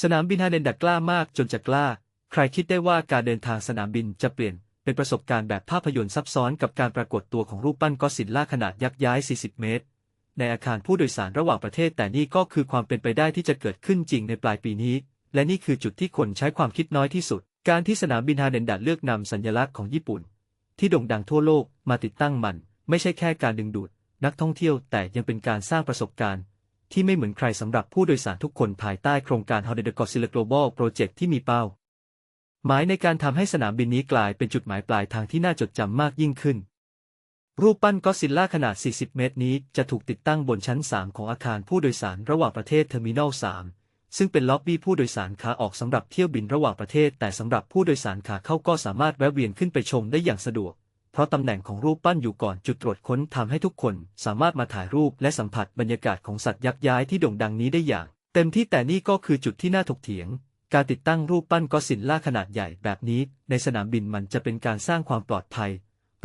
สนามบินฮาเดนดักกล้ามากจนจะกล้า ใครคิดได้ว่าการเดินทางสนามบินจะเปลี่ยน เป็นประสบการณ์แบบภาพยนตร์ซับซ้อนกับการปรากฏตัวของรูปปั้นก็อดซิลล่าขนาดยักษ์ย้าย 40 เมตร ในอาคารผู้โดยสารระหว่างประเทศแต่นี่ก็คือความเป็นไปได้ที่จะเกิดขึ้นจริงในปลายปีนี้ และนี่คือจุดที่คนใช้ความคิดน้อยที่สุด การที่สนามบินฮาเดนดัดเลือกนำสัญลักษณ์ของญี่ปุ่น ที่โด่งดังทั่วโลกมาติดตั้งมัน ไม่ใช่แค่การดึงดูด นักท่องเที่ยวแต่ยังเป็นการสร้างประสบการณ์ ที่ไม่เหมือนใครสำหรับผู้โดยสารทุกคนภายใต้โครงการ Holiday Godzilla Global Project ที่มีเป้า หมายในการทำให้สนามบินนี้กลายเป็นจุดหมายปลายทางที่น่าจดจำมากยิ่งขึ้น รูปปั้นก็ซิลล่าขนาด 40 เมตรนี้จะถูกติดตั้งบนชั้น 3 ของอาคารผู้โดยสารระหว่างประเทศเทอร์มินอล 3ซึ่งเป็นล็อบบี้ผู้โดยสารขาออกสำหรับเที่ยวบินระหว่างประเทศ แต่สำหรับผู้โดยสารขาเข้าก็สามารถแวะเวียนขึ้นไปชมได้อย่างสะดวก เพราะตำแหน่งของรูปปั้นอยู่ก่อนจุดตรวจค้นทำให้ทุกคนสามารถมาถ่ายรูปและสัมผัสบรรยากาศของสัตว์ยักษ์ย้ายที่โด่งดังนี้ได้อย่าง เต็มที่แต่นี่ก็คือจุดที่น่าถกเถียง การติดตั้งรูปปั้นก็อดซิลล่าขนาดใหญ่แบบนี้ในสนามบินมันจะเป็นการสร้างความปลอดภัย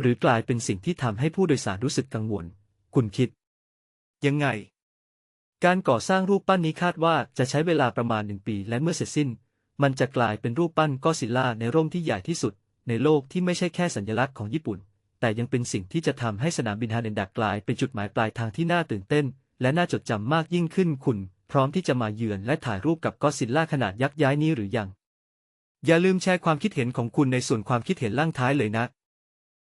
หรือกลายเป็นสิ่งที่ทำให้ผู้โดยสารรู้สึกกังวล คุณคิด ยังไง การก่อสร้างรูปปั้นนี้คาดว่าจะใช้เวลาประมาณหนึ่งปี และเมื่อเสร็จสิ้น มันจะกลายเป็นรูปปั้นก็อดซิลล่าในร่มที่ใหญ่ที่สุด ในโลกที่ไม่ใช่แค่สัญลักษณ์ของญี่ปุ่น แต่ยังเป็นสิ่งที่จะทำให้สนามบินฮาเดนดักกลายเป็นจุดหมายปลายทางที่น่าตื่นเต้น และน่าจดจำมากยิ่งขึ้นคุณ พร้อมที่จะมาเยือนและถ่ายรูปกับก็อดซิลล่าขนาดยักษ์ย้ายนี้หรือยัง อย่าลืมแชร์ความคิดเห็นของคุณในส่วนความคิดเห็นล่างท้ายเลยนะ